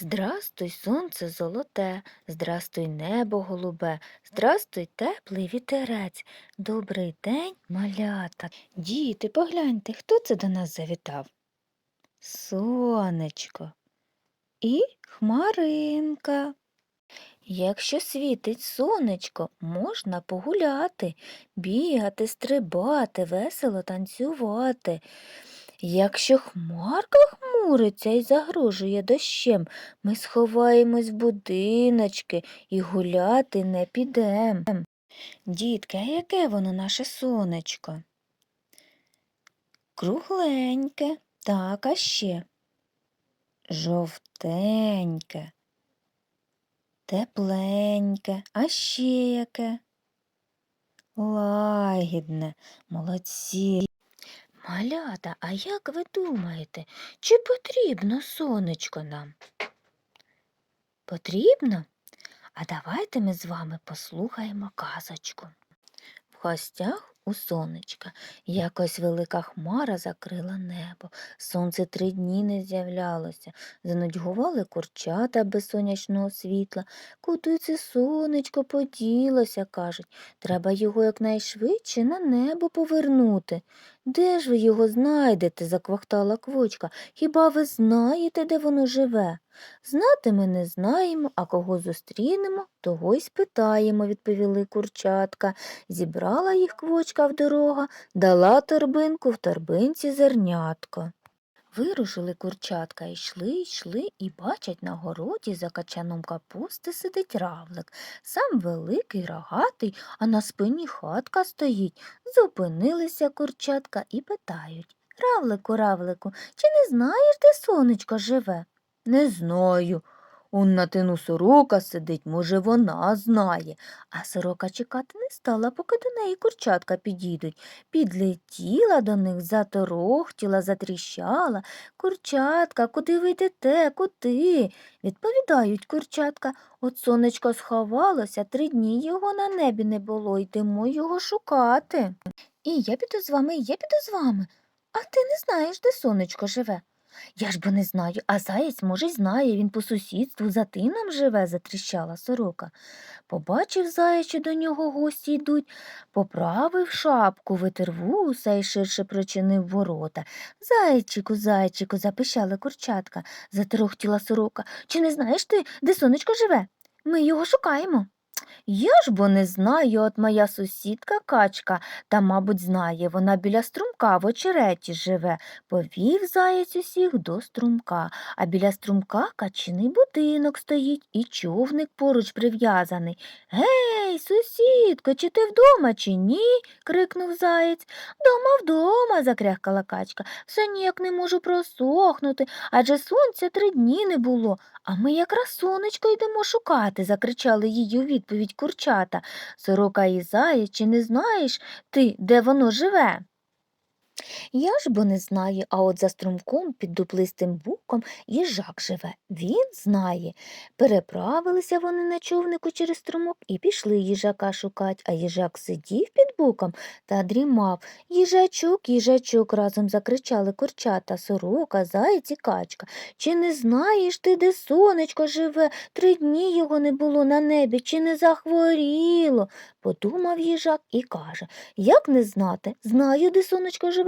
Здрастуй, сонце золоте, здрастуй, небо голубе, здрастуй, теплий вітерець. Добрий день, малята. Діти, погляньте, хто це до нас завітав? Сонечко і хмаринка. Якщо світить сонечко, можна погуляти, бігати, стрибати, весело танцювати. Якщо хмарка хмуриться і загрожує дощем, ми сховаємось в будиночки і гуляти не підем. Дітки, а яке воно наше сонечко? Кругленьке, так, а ще жовтеньке, тепленьке, а ще яке? Лагідне, молодці. Малята, а як ви думаєте, чи потрібно сонечко нам? Потрібно? А давайте ми з вами послухаємо казочку. В гостях у сонечка якось велика хмара закрила небо. Сонце три дні не з'являлося. Занудьгували курчата без сонячного світла. Куди це сонечко поділося, кажуть. Треба його якнайшвидше на небо повернути. Де ж ви його знайдете? заквахтала квочка. Хіба ви знаєте, де воно живе? Знати ми не знаємо, а кого зустрінемо, того й спитаємо, відповіли курчатка. Зібрала їх квочка в дорога, дала торбинку в торбинці зернятко. Вирушили курчатка, йшли, йшли і бачать на городі за качаном капусти сидить равлик. Сам великий, рогатий, а на спині хатка стоїть. Зупинилися курчатка і питають Равлику, равлику, чи не знаєш, де сонечко живе? Не знаю. Он на тину сорока сидить, може, вона знає. А сорока чекати не стала, поки до неї курчатка підійдуть. Підлетіла до них, заторохтіла, затріщала. Курчатка, куди ви йдете, куди? Відповідають курчатка. От сонечко сховалося, три дні його на небі не було, йдемо його шукати. І я піду з вами, і я піду з вами. А ти не знаєш, де сонечко живе? Я ж бо не знаю, а заєць, може, й знає, він по сусідству за тином живе, затріщала сорока. Побачив заєць, що до нього гості йдуть, поправив шапку, витер вуса і ширше прочинив ворота. Зайчику, зайчику, запищала курчатка, затрохтіла сорока. Чи не знаєш ти, де сонечко живе? Ми його шукаємо. Я ж бо не знаю, от моя сусідка качка, та, мабуть, знає, вона біля струмка в очереті живе. Повів заєць усіх до струмка, а біля струмка качиний будинок стоїть і човник поруч прив'язаний. Гей, сусідко, чи ти вдома, чи ні? крикнув заєць. Дома вдома, закряхкала качка. Все ніяк не можу просохнути, адже сонця три дні не було. А ми якраз сонечко йдемо шукати, закричали їй у відповідь курчата. Сорока і заєць, чи не знаєш ти, де воно живе? Я ж бо не знаю, а от за струмком під дуплистим буком їжак живе. Він знає. Переправилися вони на човнику через струмок і пішли їжака шукать, а їжак сидів під буком та дрімав. Їжачок, їжачок, разом закричали курчата, сорока, заєць і качка. Чи не знаєш ти, де сонечко живе? Три дні його не було на небі, чи не захворіло? Подумав їжак і каже Як не знати? Знаю, де сонечко живе.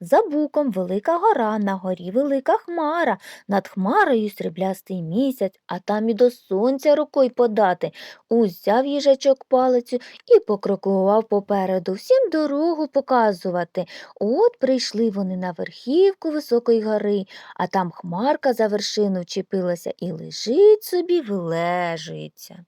За буком велика гора, на горі велика хмара, над хмарою сріблястий місяць, а там і до сонця рукой подати. Узяв їжачок палицю і покрокував попереду, всім дорогу показувати. От прийшли вони на верхівку високої гори, а там хмарка за вершину вчепилася і лежить собі, вилежується.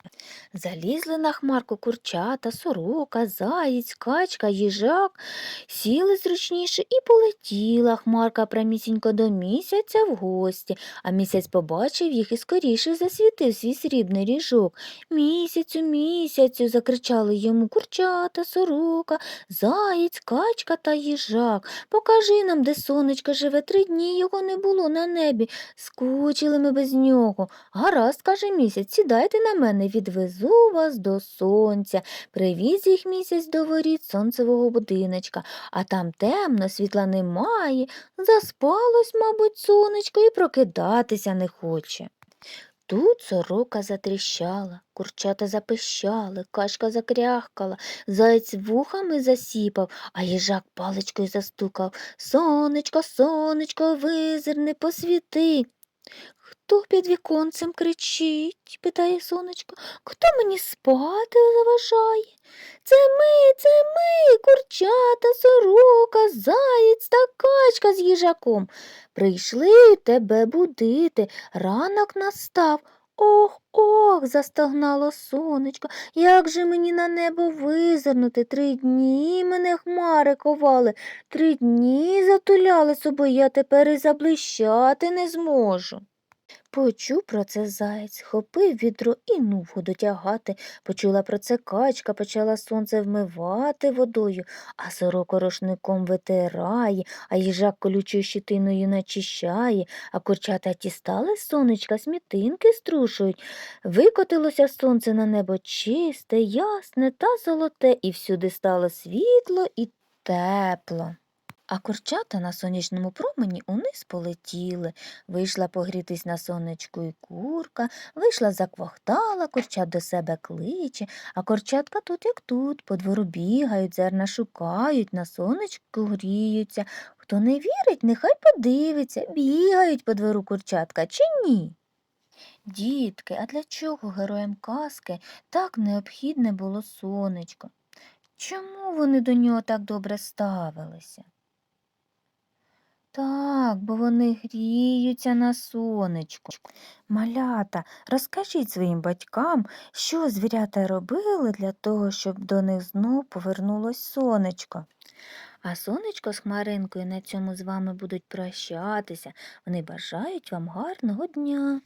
Залізли на хмарку курчата, сорока, заєць, качка, їжак, сіли зручніше і полетіла хмарка прямісінько до місяця в гості, а місяць побачив їх і скоріше засвітив свій срібний ріжок. Місяцю, місяцю, закричали йому курчата, сорока, заєць, качка та їжак. Покажи нам, де сонечко живе, три дні його не було на небі. Скучили ми без нього. Гаразд, каже місяць, сідайте на мене, відвезу вас до сонця. Привіз їх місяць до воріт сонцевого будиночка, а там темно, світла немає. Заспалось, мабуть, сонечко і прокидатися не хоче. Тут сорока затріщала, курчата запищали, качка закряхкала, заєць вухами засіпав, а їжак паличкою застукав. Сонечко, сонечко, визирни, посвіти. Хто під віконцем кричить? питає сонечко. Хто мені спати заважає? Це ми, це ми, курчата, сорока, заєць та качка з їжаком. Прийшли тебе будити, ранок настав. Ох, ох, застогнало сонечко. Як же мені на небо визирнути? Три дні мене хмари ковали, три дні затуляли собою, я тепер і заблищати не зможу. Почув про це заєць, хопив відро і нуфу дотягати. Почула про це качка, почала сонце вмивати водою, а сорока рушником витирає, а їжак колючою щитиною начищає, а курчата тістали сонечка, смітинки струшують. Викотилося сонце на небо чисте, ясне та золоте, і всюди стало світло і тепло. А курчата на сонячному промені униз полетіли. Вийшла погрітись на сонечку і курка, вийшла заквахтала, курчат до себе кличе, а курчатка тут, як тут, по двору бігають, зерна шукають, на сонечку гріються. Хто не вірить, нехай подивиться, бігають по двору курчатка чи ні? Дітки, а для чого героям казки так необхідне було сонечко? Чому вони до нього так добре ставилися? Так, бо вони гріються на сонечку. Малята, розкажіть своїм батькам, що звірята робили для того, щоб до них знов повернулось сонечко. А сонечко з хмаринкою на цьому з вами будуть прощатися. Вони бажають вам гарного дня.